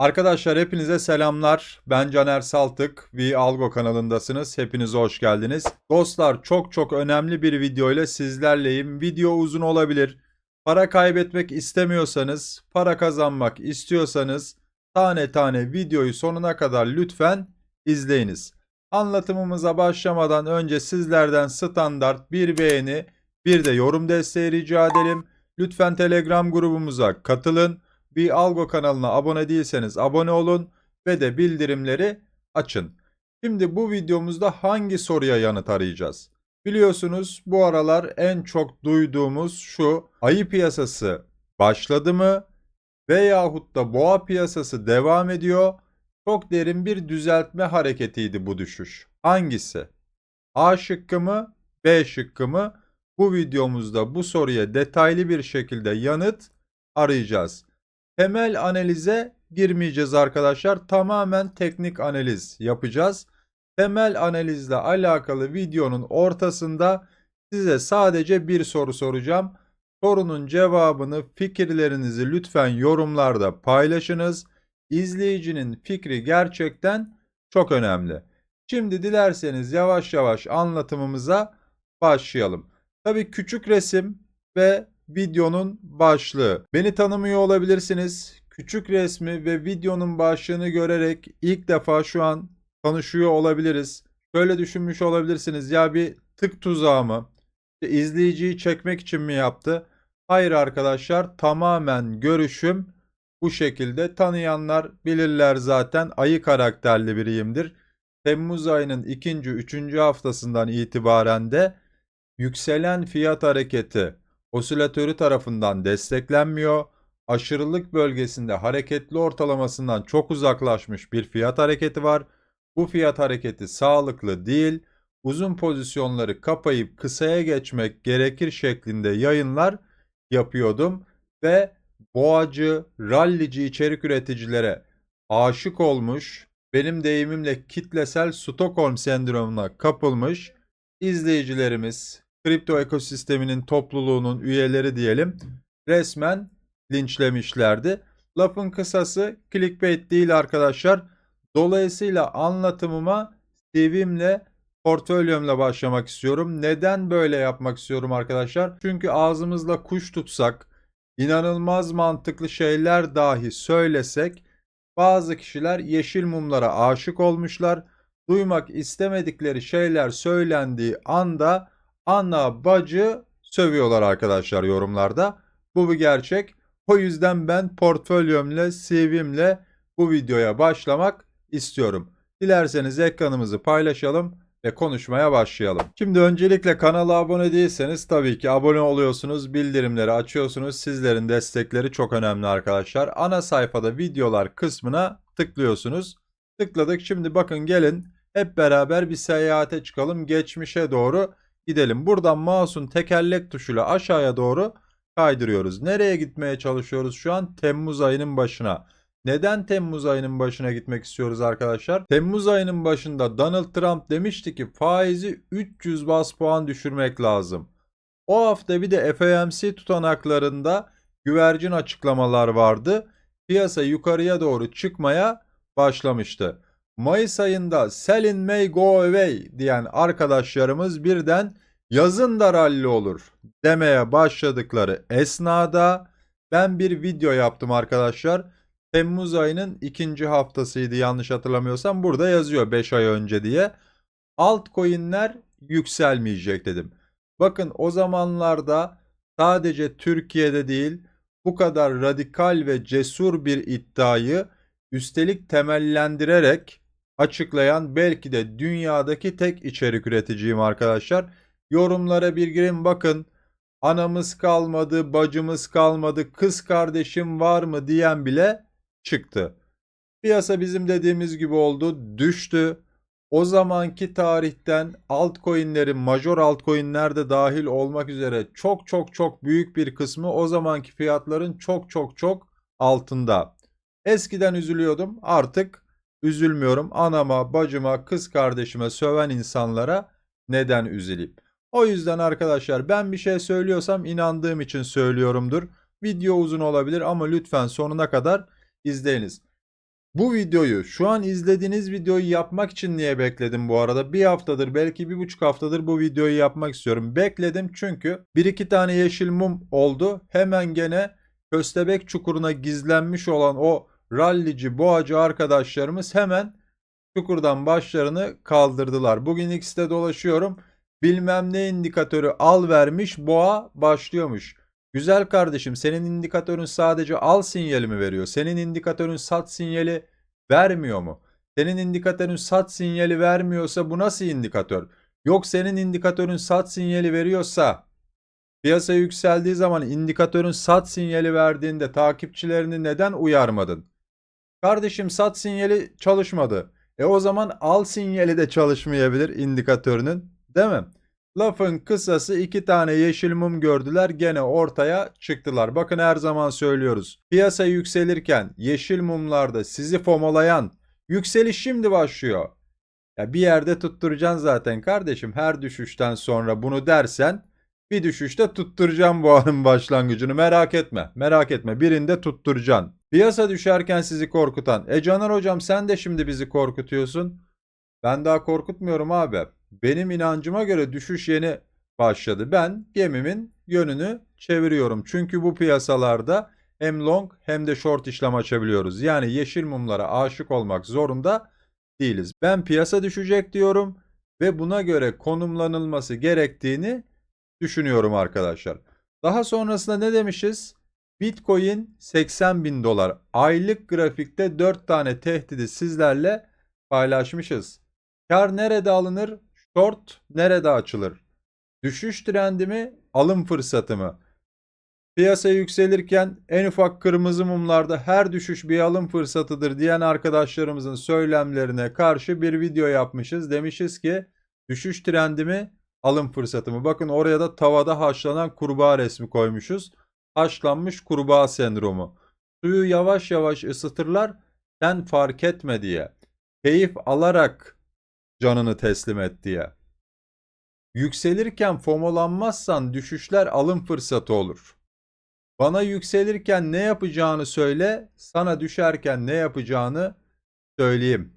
Arkadaşlar hepinize selamlar. Ben Caner Saltık. V Algo kanalındasınız. Hepiniz hoş geldiniz. Dostlar çok çok önemli bir video ile sizlerleyim. Video uzun olabilir. Para kaybetmek istemiyorsanız, para kazanmak istiyorsanız tane tane videoyu sonuna kadar lütfen izleyiniz. Anlatımımıza başlamadan önce sizlerden standart bir beğeni, bir de yorum desteği rica edelim. Lütfen Telegram grubumuza katılın. Bir Algo kanalına abone değilseniz abone olun ve de bildirimleri açın. Şimdi bu videomuzda hangi soruya yanıt arayacağız? Biliyorsunuz bu aralar en çok duyduğumuz şu ayı piyasası başladı mı veyahut da boğa piyasası devam ediyor. Çok derin bir düzeltme hareketiydi bu düşüş. Hangisi? A şıkkı mı? B şıkkı mı? Bu videomuzda bu soruya detaylı bir şekilde yanıt arayacağız. Temel analize girmeyeceğiz arkadaşlar. Tamamen teknik analiz yapacağız. Temel analizle alakalı videonun ortasında size sadece bir soru soracağım. Sorunun cevabını, fikirlerinizi lütfen yorumlarda paylaşınız. İzleyicinin fikri gerçekten çok önemli. Şimdi dilerseniz yavaş yavaş anlatımımıza başlayalım. Tabii küçük resim ve videonun başlığı. Beni tanımıyor olabilirsiniz. Küçük resmi ve videonun başlığını görerek ilk defa şu an tanışıyor olabiliriz. Şöyle düşünmüş olabilirsiniz. Ya bir tık tuzağı mı? İşte izleyiciyi çekmek için mi yaptı? Hayır arkadaşlar tamamen görüşüm bu şekilde. Tanıyanlar bilirler zaten ayı karakterli biriyimdir. Temmuz ayının ikinci, üçüncü haftasından itibaren de yükselen fiyat hareketi osilatörü tarafından desteklenmiyor. Aşırılık bölgesinde hareketli ortalamasından çok uzaklaşmış bir fiyat hareketi var. Bu fiyat hareketi sağlıklı değil. Uzun pozisyonları kapayıp kısaya geçmek gerekir şeklinde yayınlar yapıyordum ve boğacı, rallici içerik üreticilere aşık olmuş, benim deyimimle kitlesel Stockholm sendromuna kapılmış izleyicilerimiz, kripto ekosisteminin topluluğunun üyeleri diyelim resmen linçlemişlerdi. Lafın kısası clickbait değil arkadaşlar. Dolayısıyla anlatımıma CV'mle portföyümle başlamak istiyorum. Neden böyle yapmak istiyorum arkadaşlar? Çünkü ağzımızla kuş tutsak, inanılmaz mantıklı şeyler dahi söylesek bazı kişiler yeşil mumlara aşık olmuşlar. Duymak istemedikleri şeyler söylendiği anda ana bacı sövüyorlar arkadaşlar yorumlarda. Bu bir gerçek. O yüzden ben portföyümle, CV'mle bu videoya başlamak istiyorum. Dilerseniz ekranımızı paylaşalım ve konuşmaya başlayalım. Şimdi öncelikle kanala abone değilseniz tabii ki abone oluyorsunuz, bildirimleri açıyorsunuz. Sizlerin destekleri çok önemli arkadaşlar. Ana sayfada videolar kısmına tıklıyorsunuz. Tıkladık. Şimdi bakın gelin hep beraber bir seyahate çıkalım. Geçmişe doğru gidelim. Buradan mouse'un tekerlek tuşuyla aşağıya doğru kaydırıyoruz. Nereye gitmeye çalışıyoruz şu an? Temmuz ayının başına. Neden Temmuz ayının başına gitmek istiyoruz arkadaşlar? Temmuz ayının başında Donald Trump demişti ki faizi 300 bas puan düşürmek lazım. O hafta bir de FOMC tutanaklarında güvercin açıklamalar vardı. Piyasa yukarıya doğru çıkmaya başlamıştı. Mayıs ayında Selin May Go Away diyen arkadaşlarımız birden yazın da ralli olur demeye başladıkları esnada ben bir video yaptım arkadaşlar. Temmuz ayının ikinci haftasıydı yanlış hatırlamıyorsam. Burada yazıyor 5 ay önce diye. Altcoin'ler yükselmeyecek dedim. Bakın o zamanlarda sadece Türkiye'de değil bu kadar radikal ve cesur bir iddiayı üstelik temellendirerek açıklayan belki de dünyadaki tek içerik üreticiyim arkadaşlar. Yorumlara bir girin bakın. Anamız kalmadı, bacımız kalmadı, kız kardeşim var mı diyen bile çıktı. Piyasa bizim dediğimiz gibi oldu, düştü. O zamanki tarihten altcoin'lerin, major altcoin'ler de dahil olmak üzere çok çok çok büyük bir kısmı o zamanki fiyatların çok çok çok altında. Eskiden üzülüyordum, artık üzülmüyorum. Anama, bacıma, kız kardeşime söven insanlara neden üzüleyim? O yüzden arkadaşlar ben bir şey söylüyorsam inandığım için söylüyorumdur. Video uzun olabilir ama lütfen sonuna kadar izleyiniz. Bu videoyu, şu an izlediğiniz videoyu yapmak için niye bekledim bu arada? Bir haftadır, belki bir buçuk haftadır bu videoyu yapmak istiyorum. Bekledim çünkü bir iki tane yeşil mum oldu. Hemen gene Köstebek Çukuru'na gizlenmiş olan o rallici, boğacı arkadaşlarımız hemen çukurdan başlarını kaldırdılar. Bugün X'te dolaşıyorum. Bilmem ne indikatörü al vermiş, boğa başlıyormuş. Güzel kardeşim senin indikatörün sadece al sinyali mi veriyor? Senin indikatörün sat sinyali vermiyor mu? Senin indikatörün sat sinyali vermiyorsa bu nasıl indikatör? Yok senin indikatörün sat sinyali veriyorsa piyasa yükseldiği zaman indikatörün sat sinyali verdiğinde takipçilerini neden uyarmadın? Kardeşim sat sinyali çalışmadı. E o zaman al sinyali de çalışmayabilir indikatörünün, değil mi? Lafın kısası iki tane yeşil mum gördüler gene ortaya çıktılar. Bakın her zaman söylüyoruz. Piyasa yükselirken yeşil mumlarda sizi fomolayan yükseliş şimdi başlıyor. Ya bir yerde tutturacaksın zaten kardeşim. Her düşüşten sonra bunu dersen bir düşüşte tutturacağım bu anın başlangıcını. Merak etme. Merak etme. Birinde tutturacaksın. Piyasa düşerken sizi korkutan. E Caner hocam sen de şimdi bizi korkutuyorsun. Ben daha korkutmuyorum abi. Benim inancıma göre düşüş yeni başladı. Ben gemimin yönünü çeviriyorum. Çünkü bu piyasalarda hem long hem de short işlem açabiliyoruz. Yani yeşil mumlara aşık olmak zorunda değiliz. Ben piyasa düşecek diyorum ve buna göre konumlanılması gerektiğini düşünüyorum arkadaşlar. Daha sonrasında ne demişiz? Bitcoin 80 bin dolar. Aylık grafikte 4 tane tehdidi sizlerle paylaşmışız. Kar nerede alınır? Short nerede açılır? Düşüş trendi mi? Alım fırsatı mı? Piyasa yükselirken en ufak kırmızı mumlarda her düşüş bir alım fırsatıdır diyen arkadaşlarımızın söylemlerine karşı bir video yapmışız. Demişiz ki düşüş trendi mi? Alım fırsatı mı? Bakın oraya da tavada haşlanan kurbağa resmi koymuşuz. Haşlanmış kurbağa sendromu. Suyu yavaş yavaş ısıtırlar sen fark etme diye. Keyif alarak canını teslim et diye. Yükselirken fomolanmazsan düşüşler alım fırsatı olur. Bana yükselirken ne yapacağını söyle, sana düşerken ne yapacağını söyleyeyim.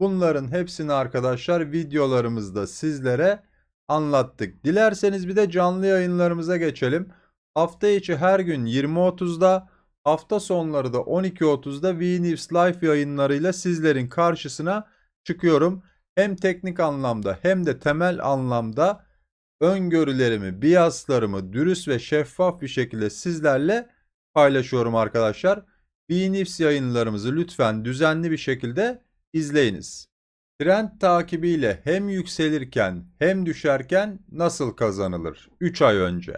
Bunların hepsini arkadaşlar videolarımızda sizlere anlattık. Dilerseniz bir de canlı yayınlarımıza geçelim. Hafta içi her gün 20.30'da, hafta sonları da 12.30'da VNews Live yayınlarıyla sizlerin karşısına çıkıyorum hem teknik anlamda hem de temel anlamda öngörülerimi, biaslarımı dürüst ve şeffaf bir şekilde sizlerle paylaşıyorum arkadaşlar. BNIFS yayınlarımızı lütfen düzenli bir şekilde izleyiniz. Trend takibiyle hem yükselirken hem düşerken nasıl kazanılır? 3 ay önce.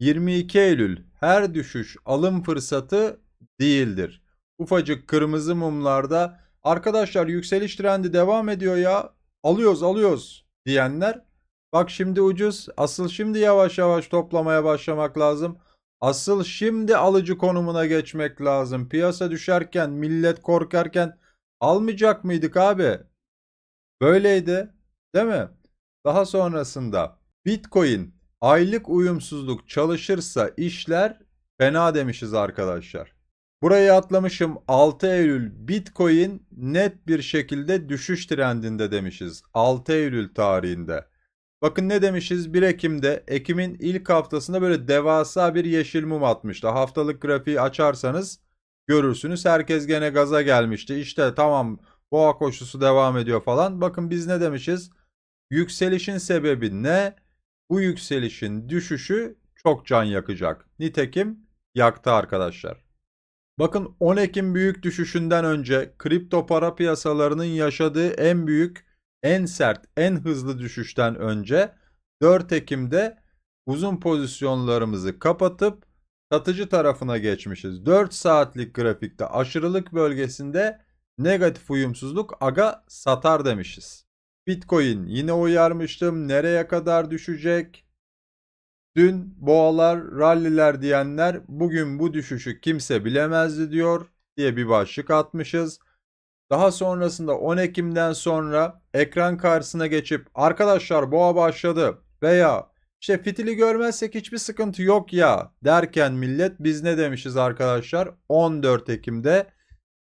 22 Eylül her düşüş alım fırsatı değildir. Ufacık kırmızı mumlarda Arkadaşlar yükseliş trendi devam ediyor ya. Alıyoruz alıyoruz diyenler. Bak şimdi ucuz. Asıl şimdi yavaş yavaş toplamaya başlamak lazım. Asıl şimdi alıcı konumuna geçmek lazım. Piyasa düşerken, millet korkarken almayacak mıydık abi? Böyleydi, değil mi? Daha sonrasında Bitcoin aylık uyumsuzluk çalışırsa işler fena demişiz arkadaşlar. Burayı atlamışım. 6 Eylül Bitcoin net bir şekilde düşüş trendinde demişiz. 6 Eylül tarihinde. Bakın ne demişiz? 1 Ekim'de Ekim'in ilk haftasında böyle devasa bir yeşil mum atmıştı. Haftalık grafiği açarsanız görürsünüz. Herkes gene gaza gelmişti. İşte tamam boğa koşusu devam ediyor falan. Bakın biz ne demişiz? Yükselişin sebebi ne? Bu yükselişin düşüşü çok can yakacak. Nitekim yaktı arkadaşlar. Bakın 10 Ekim büyük düşüşünden önce kripto para piyasalarının yaşadığı en büyük, en sert, en hızlı düşüşten önce 4 Ekim'de uzun pozisyonlarımızı kapatıp satıcı tarafına geçmişiz. 4 saatlik grafikte aşırılık bölgesinde negatif uyumsuzluk aga satar demişiz. Bitcoin yine uyarmıştım. Nereye kadar düşecek? Dün boğalar, ralliler diyenler bugün bu düşüşü kimse bilemezdi diyor diye bir başlık atmışız. Daha sonrasında 10 Ekim'den sonra ekran karşısına geçip arkadaşlar boğa başladı veya işte fitili görmezsek hiçbir sıkıntı yok ya derken millet biz ne demişiz arkadaşlar? 14 Ekim'de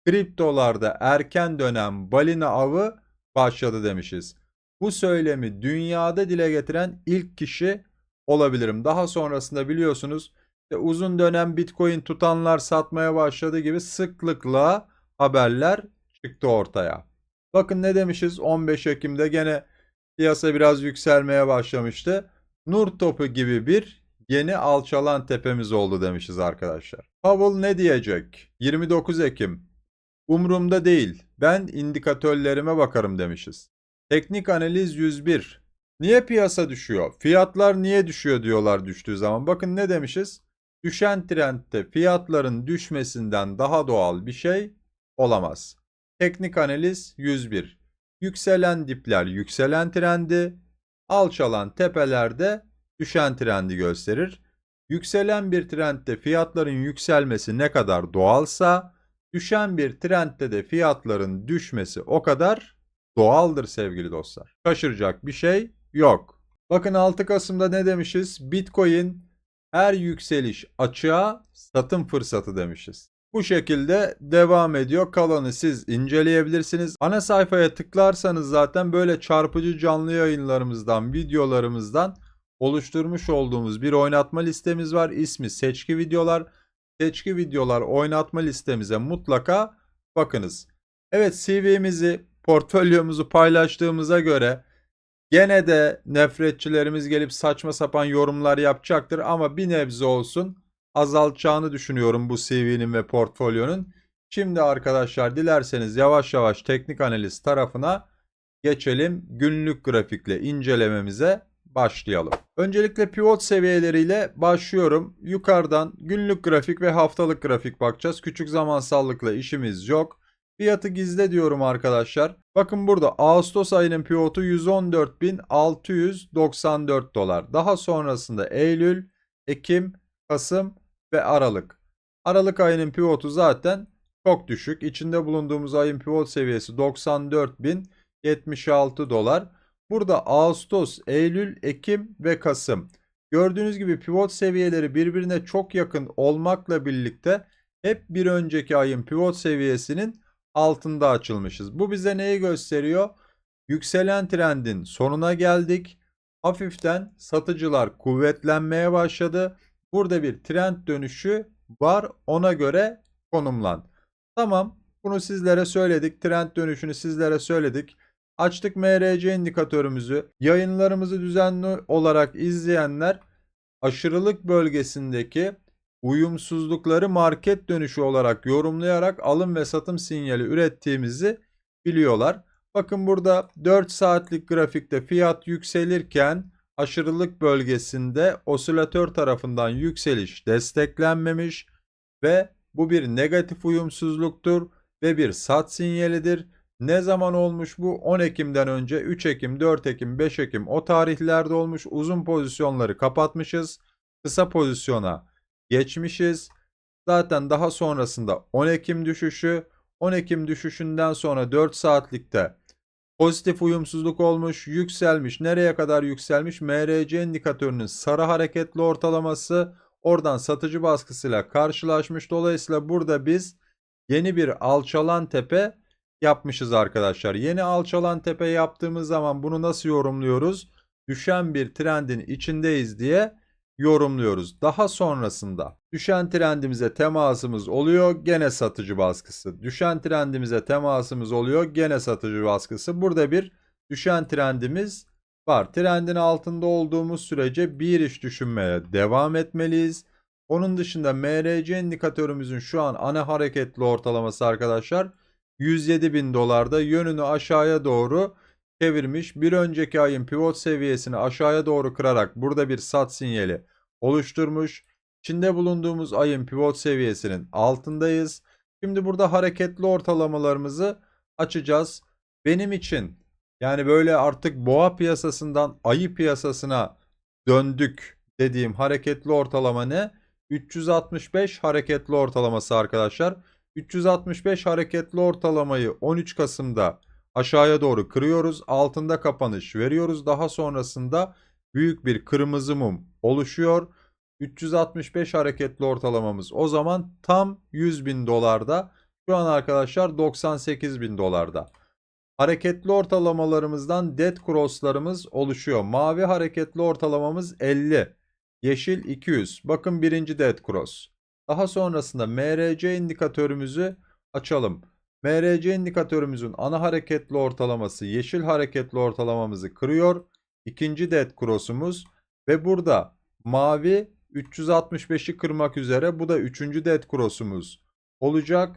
Kriptolarda erken dönem balina avı başladı demişiz. Bu söylemi dünyada dile getiren ilk kişi olabilirim. Daha sonrasında biliyorsunuz işte uzun dönem Bitcoin tutanlar satmaya başladı gibi sıklıkla haberler çıktı ortaya. Bakın ne demişiz 15 Ekim'de gene piyasa biraz yükselmeye başlamıştı. Nur topu gibi bir yeni alçalan tepemiz oldu demişiz arkadaşlar. Powell ne diyecek? 29 Ekim. Umrumda değil. Ben indikatörlerime bakarım demişiz. Teknik analiz 101. Niye piyasa düşüyor? Fiyatlar niye düşüyor diyorlar düştüğü zaman. Bakın ne demişiz? Düşen trendte fiyatların düşmesinden daha doğal bir şey olamaz. Teknik analiz 101. Yükselen dipler yükselen trendi, alçalan tepelerde düşen trendi gösterir. Yükselen bir trendte fiyatların yükselmesi ne kadar doğalsa, düşen bir trendte de fiyatların düşmesi o kadar doğaldır sevgili dostlar. Şaşıracak bir şey yok. Bakın 6 Kasım'da ne demişiz? Bitcoin her yükseliş açığa satım fırsatı demişiz. Bu şekilde devam ediyor. Kalanı siz inceleyebilirsiniz. Ana sayfaya tıklarsanız zaten böyle çarpıcı canlı yayınlarımızdan, videolarımızdan oluşturmuş olduğumuz bir oynatma listemiz var. İsmi Seçki Videolar. Seçki Videolar oynatma listemize mutlaka bakınız. Evet CV'mizi, portfolyomuzu paylaştığımıza göre gene de nefretçilerimiz gelip saçma sapan yorumlar yapacaktır ama bir nebze olsun azaltacağını düşünüyorum bu CV'nin ve portfolyonun. Şimdi arkadaşlar dilerseniz yavaş yavaş teknik analiz tarafına geçelim. Günlük grafikle incelememize başlayalım. Öncelikle pivot seviyeleriyle başlıyorum. Yukarıdan günlük grafik ve haftalık grafik bakacağız. Küçük zamansallıkla işimiz yok. Fiyatı gizle diyorum arkadaşlar. Bakın burada Ağustos ayının pivotu 114.694 dolar. Daha sonrasında Eylül, Ekim, Kasım ve Aralık. Aralık ayının pivotu zaten çok düşük. İçinde bulunduğumuz ayın pivot seviyesi 94.076 dolar. Burada Ağustos, Eylül, Ekim ve Kasım. Gördüğünüz gibi pivot seviyeleri birbirine çok yakın olmakla birlikte hep bir önceki ayın pivot seviyesinin altında açılmışız. Bu bize neyi gösteriyor? Yükselen trendin sonuna geldik. Hafiften satıcılar kuvvetlenmeye başladı. Burada bir trend dönüşü var. Ona göre konumlan. Tamam. Bunu sizlere söyledik. Trend dönüşünü sizlere söyledik. Açtık MRC indikatörümüzü. Yayınlarımızı düzenli olarak izleyenler aşırılık bölgesindeki uyumsuzlukları market dönüşü olarak yorumlayarak alım ve satım sinyali ürettiğimizi biliyorlar. Bakın burada 4 saatlik grafikte fiyat yükselirken aşırılık bölgesinde osilatör tarafından yükseliş desteklenmemiş ve bu bir negatif uyumsuzluktur ve bir sat sinyalidir. Ne zaman olmuş bu? 10 Ekim'den önce 3 Ekim, 4 Ekim, 5 Ekim o tarihlerde olmuş. Uzun pozisyonları kapatmışız. Kısa pozisyona geçmişiz. Zaten daha sonrasında 10 Ekim düşüşü, 10 Ekim düşüşünden sonra 4 saatlikte pozitif uyumsuzluk olmuş, yükselmiş. Nereye kadar yükselmiş? MRC indikatörünün sarı hareketli ortalaması oradan satıcı baskısıyla karşılaşmış. Dolayısıyla burada biz yeni bir alçalan tepe yapmışız arkadaşlar. Yeni alçalan tepe yaptığımız zaman bunu nasıl yorumluyoruz? Düşen bir trendin içindeyiz diye yorumluyoruz. Daha sonrasında düşen trendimize temasımız oluyor gene satıcı baskısı. Düşen trendimize temasımız oluyor gene satıcı baskısı. Burada bir düşen trendimiz var. Trendin altında olduğumuz sürece bir iş düşünmeye devam etmeliyiz. Onun dışında MRC indikatörümüzün şu an ana hareketli ortalaması arkadaşlar 107 bin dolarda yönünü aşağıya doğru çevirmiş. Bir önceki ayın pivot seviyesini aşağıya doğru kırarak burada bir sat sinyali oluşturmuş. İçinde bulunduğumuz ayın pivot seviyesinin altındayız. Şimdi burada hareketli ortalamalarımızı açacağız. Benim için yani böyle artık boğa piyasasından ayı piyasasına döndük dediğim hareketli ortalama ne? 365 hareketli ortalaması arkadaşlar. 365 hareketli ortalamayı 13 Kasım'da aşağıya doğru kırıyoruz. Altında kapanış veriyoruz. Daha sonrasında büyük bir kırmızı mum oluşuyor. 365 hareketli ortalamamız o zaman tam 100 bin dolarda. Şu an arkadaşlar 98 bin dolarda. Hareketli ortalamalarımızdan dead cross'larımız oluşuyor. Mavi hareketli ortalamamız 50. Yeşil 200. Bakın birinci dead cross. Daha sonrasında MRC indikatörümüzü açalım. MRC indikatörümüzün ana hareketli ortalaması yeşil hareketli ortalamamızı kırıyor. İkinci dead cross'umuz ve burada mavi 365'i kırmak üzere bu da üçüncü dead cross'umuz olacak.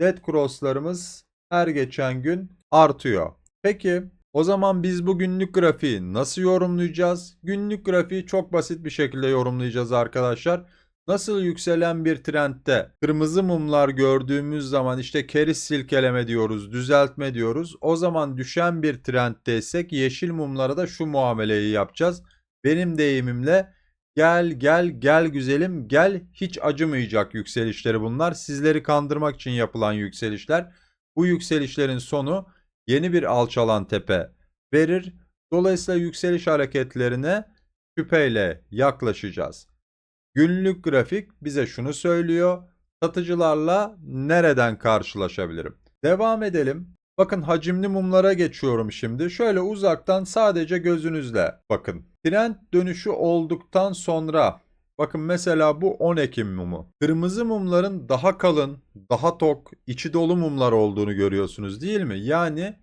Dead cross'larımız her geçen gün artıyor. Peki o zaman biz bu günlük grafiği nasıl yorumlayacağız? Günlük grafiği çok basit bir şekilde yorumlayacağız arkadaşlar. Nasıl yükselen bir trendte kırmızı mumlar gördüğümüz zaman işte keriz silkeleme diyoruz, düzeltme diyoruz. O zaman düşen bir trendteysek yeşil mumlara da şu muameleyi yapacağız. Benim deyimimle gel gel gel güzelim gel hiç acımayacak yükselişleri bunlar. Sizleri kandırmak için yapılan yükselişler. Bu yükselişlerin sonu yeni bir alçalan tepe verir. Dolayısıyla yükseliş hareketlerine şüpheyle yaklaşacağız. Günlük grafik bize şunu söylüyor. Satıcılarla nereden karşılaşabilirim? Devam edelim. Bakın hacimli mumlara geçiyorum şimdi. Şöyle uzaktan sadece gözünüzle bakın. Trend dönüşü olduktan sonra bakın mesela bu 10 Ekim mumu. Kırmızı mumların daha kalın, daha tok, içi dolu mumlar olduğunu görüyorsunuz değil mi? Yani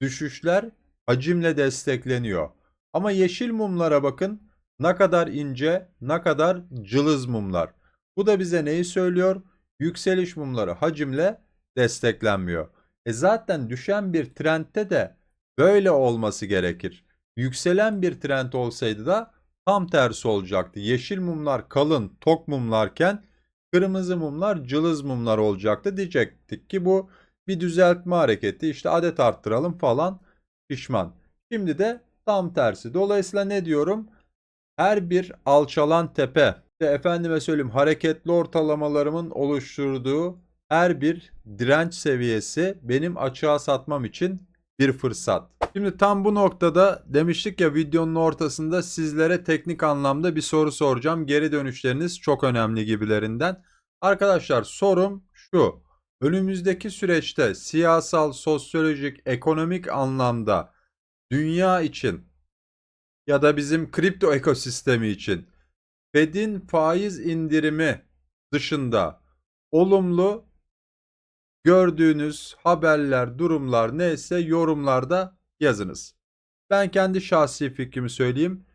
düşüşler hacimle destekleniyor. Ama yeşil mumlara bakın ne kadar ince, ne kadar cılız mumlar. Bu da bize neyi söylüyor? Yükseliş mumları hacimle desteklenmiyor. E zaten düşen bir trendte de böyle olması gerekir. Yükselen bir trend olsaydı da tam tersi olacaktı. Yeşil mumlar kalın, tok mumlarken kırmızı mumlar cılız mumlar olacaktı diyecektik ki bu bir düzeltme hareketi. İşte adet arttıralım falan pişman. Şimdi de tam tersi. Dolayısıyla ne diyorum? Her bir alçalan tepe, işte efendime söyleyeyim hareketli ortalamalarımın oluşturduğu her bir direnç seviyesi benim açığa satmam için bir fırsat. Şimdi tam bu noktada demiştik ya videonun ortasında sizlere teknik anlamda bir soru soracağım. Geri dönüşleriniz çok önemli gibilerinden. Arkadaşlar sorum şu. Önümüzdeki süreçte siyasal, sosyolojik, ekonomik anlamda dünya için ya da bizim kripto ekosistemi için Fed'in faiz indirimi dışında olumlu gördüğünüz haberler, durumlar neyse yorumlarda yazınız. Ben kendi şahsi fikrimi söyleyeyim.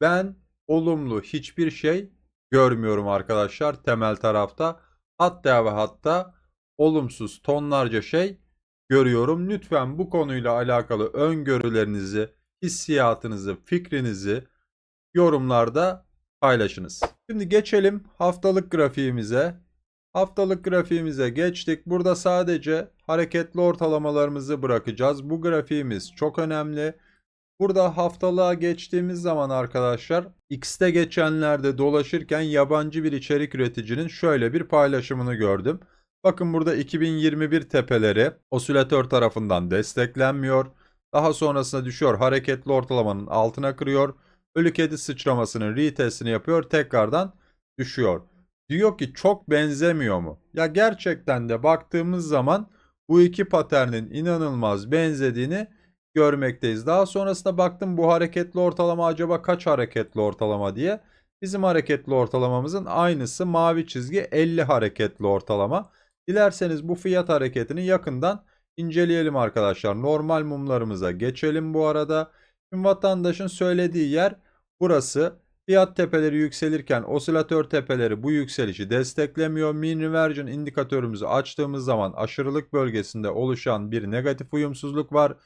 Ben olumlu hiçbir şey görmüyorum arkadaşlar temel tarafta. Hatta ve hatta olumsuz tonlarca şey görüyorum. Lütfen bu konuyla alakalı öngörülerinizi, hissiyatınızı, fikrinizi yorumlarda paylaşınız. Şimdi geçelim haftalık grafiğimize. Haftalık grafiğimize geçtik. Burada sadece hareketli ortalamalarımızı bırakacağız. Bu grafiğimiz çok önemli. Burada haftalığa geçtiğimiz zaman arkadaşlar X'te geçenlerde dolaşırken yabancı bir içerik üreticinin şöyle bir paylaşımını gördüm. Bakın burada 2021 tepeleri osilatör tarafından desteklenmiyor. Daha sonrasında düşüyor hareketli ortalamanın altına kırıyor. Ölü kedi sıçramasının retestini yapıyor tekrardan düşüyor. Diyor ki çok benzemiyor mu? Ya gerçekten de baktığımız zaman bu iki paternin inanılmaz benzediğini görmekteyiz. Daha sonrasında baktım bu hareketli ortalama acaba kaç hareketli ortalama diye. Bizim hareketli ortalamamızın aynısı mavi çizgi 50 hareketli ortalama. Dilerseniz bu fiyat hareketini yakından inceleyelim arkadaşlar. Normal mumlarımıza geçelim bu arada. Şimdi vatandaşın söylediği yer burası. Fiyat tepeleri yükselirken osilatör tepeleri bu yükselişi desteklemiyor. Mean Reversion indikatörümüzü açtığımız zaman aşırılık bölgesinde oluşan bir negatif uyumsuzluk var.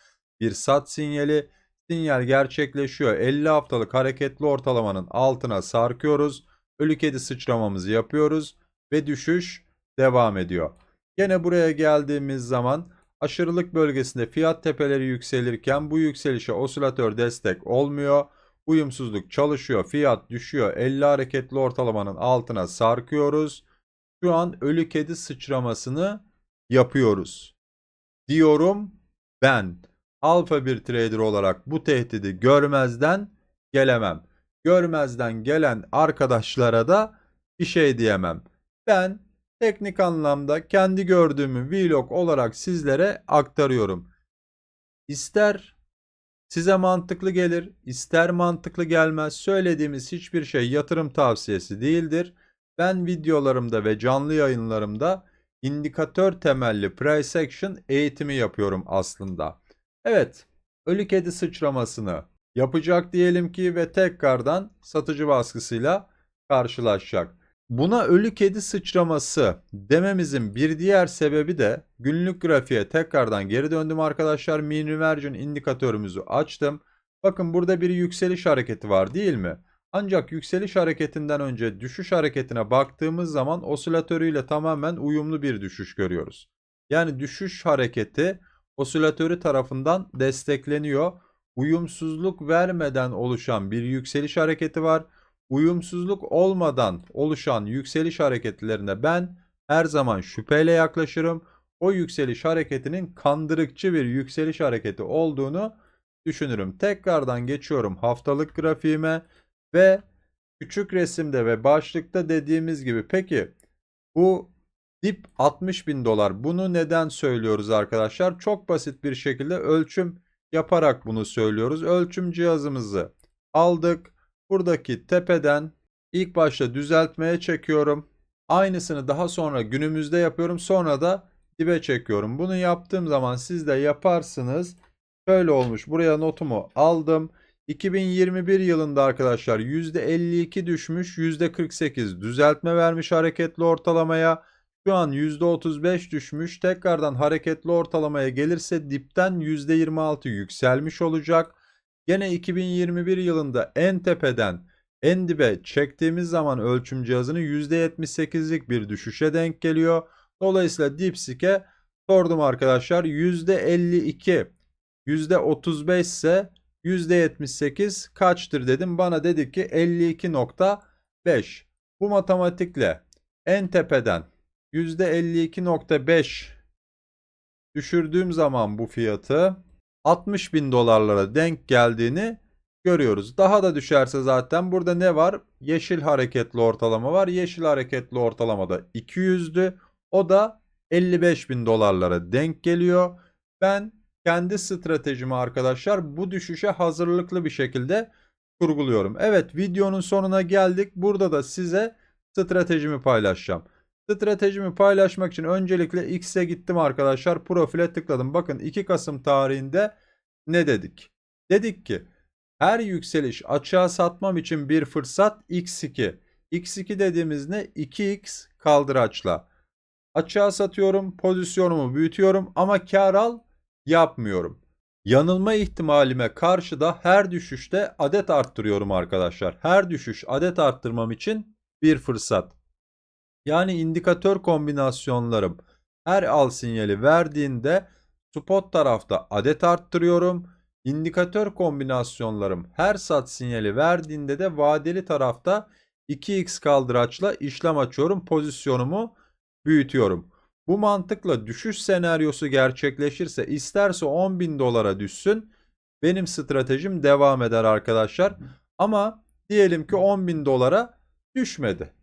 Bir sat sinyali. Sinyal gerçekleşiyor. 50 haftalık hareketli ortalamanın altına sarkıyoruz. Ölü kedi sıçramamızı yapıyoruz ve düşüş devam ediyor. Yine buraya geldiğimiz zaman aşırılık bölgesinde fiyat tepeleri yükselirken bu yükselişe osilatör destek olmuyor. Uyumsuzluk çalışıyor, fiyat düşüyor. 50 hareketli ortalamanın altına sarkıyoruz. Şu an ölü kedi sıçramasını yapıyoruz. Diyorum ben alfa bir trader olarak bu tehdidi görmezden gelemem. Görmezden gelen arkadaşlara da bir şey diyemem. Ben teknik anlamda kendi gördüğümü vlog olarak sizlere aktarıyorum. İster size mantıklı gelir, ister mantıklı gelmez. Söylediğimiz hiçbir şey yatırım tavsiyesi değildir. Ben videolarımda ve canlı yayınlarımda indikatör temelli price action eğitimi yapıyorum aslında. Evet, ölü kedi sıçramasını yapacak diyelim ki ve tekrardan satıcı baskısıyla karşılaşacak. Buna ölü kedi sıçraması dememizin bir diğer sebebi de günlük grafiğe tekrardan geri döndüm arkadaşlar. Mean Reversion indikatörümüzü açtım. Bakın burada bir yükseliş hareketi var değil mi? Ancak yükseliş hareketinden önce düşüş hareketine baktığımız zaman osilatörüyle tamamen uyumlu bir düşüş görüyoruz. Yani düşüş hareketi osilatörü tarafından destekleniyor. Uyumsuzluk vermeden oluşan bir yükseliş hareketi var uyumsuzluk olmadan oluşan yükseliş hareketlerine ben her zaman şüpheyle yaklaşırım. O yükseliş hareketinin kandırıkçı bir yükseliş hareketi olduğunu düşünürüm. Tekrardan geçiyorum haftalık grafiğime ve küçük resimde ve başlıkta dediğimiz gibi peki bu dip 60 bin dolar bunu neden söylüyoruz arkadaşlar? Çok basit bir şekilde ölçüm yaparak bunu söylüyoruz. Ölçüm cihazımızı aldık. Buradaki tepeden ilk başta düzeltmeye çekiyorum. Aynısını daha sonra günümüzde yapıyorum. Sonra da dibe çekiyorum. Bunu yaptığım zaman siz de yaparsınız. Şöyle olmuş. Buraya notumu aldım. 2021 yılında arkadaşlar %52 düşmüş, %48 düzeltme vermiş hareketli ortalamaya. Şu an %35 düşmüş. Tekrardan hareketli ortalamaya gelirse dipten %26 yükselmiş olacak. Gene 2021 yılında en tepeden en dibe çektiğimiz zaman ölçüm cihazını %78'lik bir düşüşe denk geliyor. Dolayısıyla Dipsik'e sordum arkadaşlar %52 %35 ise %78 kaçtır dedim. Bana dedi ki 52.5. Bu matematikle en tepeden %52.5 düşürdüğüm zaman bu fiyatı 60 bin dolarlara denk geldiğini görüyoruz. Daha da düşerse zaten burada ne var? Yeşil hareketli ortalama var. Yeşil hareketli ortalamada 200'dü. O da 55 bin dolarlara denk geliyor. Ben kendi stratejimi arkadaşlar bu düşüşe hazırlıklı bir şekilde kurguluyorum. Evet videonun sonuna geldik. Burada da size stratejimi paylaşacağım. Stratejimi paylaşmak için öncelikle X'e gittim arkadaşlar. Profile tıkladım. Bakın 2 Kasım tarihinde ne dedik? Dedik ki her yükseliş açığa satmam için bir fırsat X2. X2 dediğimiz ne? 2X kaldıraçla. Açığa satıyorum, pozisyonumu büyütüyorum ama kar al yapmıyorum. Yanılma ihtimalime karşı da her düşüşte adet arttırıyorum arkadaşlar. Her düşüş adet arttırmam için bir fırsat. Yani indikatör kombinasyonlarım her al sinyali verdiğinde spot tarafta adet arttırıyorum. İndikatör kombinasyonlarım her sat sinyali verdiğinde de vadeli tarafta 2x kaldıraçla işlem açıyorum. Pozisyonumu büyütüyorum. Bu mantıkla düşüş senaryosu gerçekleşirse isterse 10 bin dolara düşsün benim stratejim devam eder arkadaşlar. Ama diyelim ki 10 bin dolara düşmedi.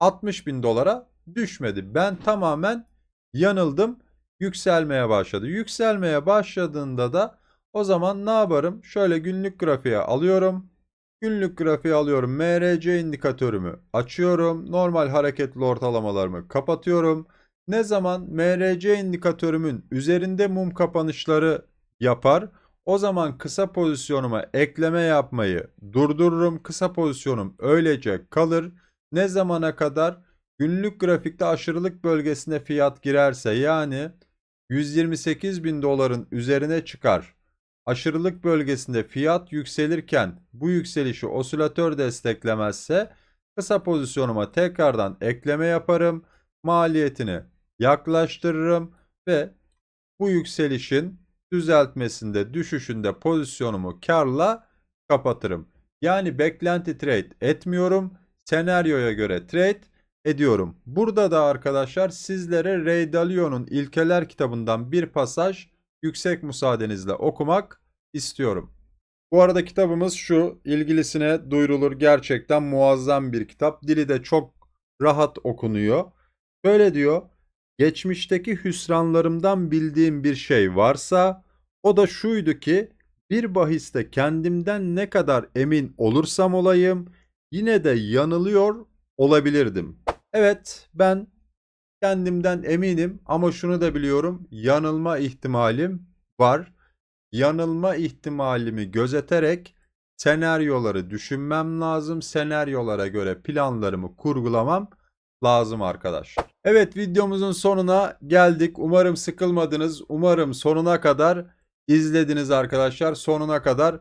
60 bin dolara düşmedi. Ben tamamen yanıldım. Yükselmeye başladı. Yükselmeye başladığında da o zaman ne yaparım? Şöyle günlük grafiğe alıyorum. Günlük grafiğe alıyorum. MRC indikatörümü açıyorum. Normal hareketli ortalamalarımı kapatıyorum. Ne zaman MRC indikatörümün üzerinde mum kapanışları yapar? O zaman kısa pozisyonuma ekleme yapmayı durdururum. Kısa pozisyonum öylece kalır. Ne zamana kadar? Günlük grafikte aşırılık bölgesine fiyat girerse yani 128 bin doların üzerine çıkar. Aşırılık bölgesinde fiyat yükselirken bu yükselişi osilatör desteklemezse kısa pozisyonuma tekrardan ekleme yaparım. Maliyetini yaklaştırırım ve bu yükselişin düzeltmesinde düşüşünde pozisyonumu karla kapatırım. Yani beklenti trade etmiyorum. Senaryoya göre trade ediyorum. Burada da arkadaşlar sizlere Ray Dalio'nun İlkeler kitabından bir pasaj yüksek müsaadenizle okumak istiyorum. Bu arada kitabımız şu, ilgilisine duyurulur gerçekten muazzam bir kitap. Dili de çok rahat okunuyor. Şöyle diyor. Geçmişteki hüsranlarımdan bildiğim bir şey varsa o da şuydu ki bir bahiste kendimden ne kadar emin olursam olayım yine de yanılıyor olabilirdim. Evet ben kendimden eminim ama şunu da biliyorum yanılma ihtimalim var. Yanılma ihtimalimi gözeterek senaryoları düşünmem lazım. Senaryolara göre planlarımı kurgulamam lazım arkadaşlar. Evet videomuzun sonuna geldik. Umarım sıkılmadınız. Umarım sonuna kadar izlediniz arkadaşlar. Sonuna kadar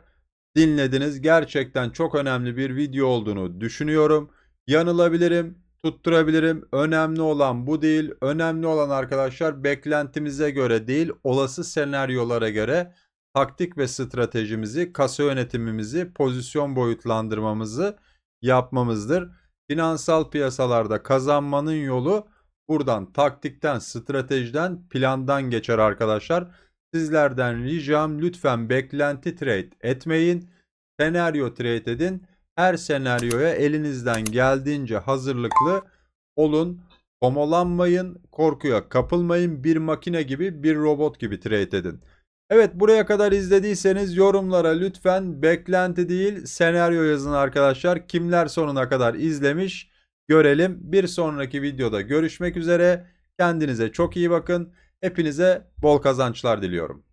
dinlediniz. Gerçekten çok önemli bir video olduğunu düşünüyorum. Yanılabilirim, tutturabilirim. Önemli olan bu değil. Önemli olan arkadaşlar beklentimize göre değil, olası senaryolara göre taktik ve stratejimizi, kasa yönetimimizi, pozisyon boyutlandırmamızı yapmamızdır. Finansal piyasalarda kazanmanın yolu buradan taktikten, stratejiden, plandan geçer arkadaşlar. Sizlerden ricam lütfen beklenti trade etmeyin. Senaryo trade edin. Her senaryoya elinizden geldiğince hazırlıklı olun. Homolanmayın, korkuya kapılmayın. Bir makine gibi, bir robot gibi trade edin. Evet buraya kadar izlediyseniz yorumlara lütfen beklenti değil senaryo yazın arkadaşlar. Kimler sonuna kadar izlemiş görelim. Bir sonraki videoda görüşmek üzere. Kendinize çok iyi bakın. Hepinize bol kazançlar diliyorum.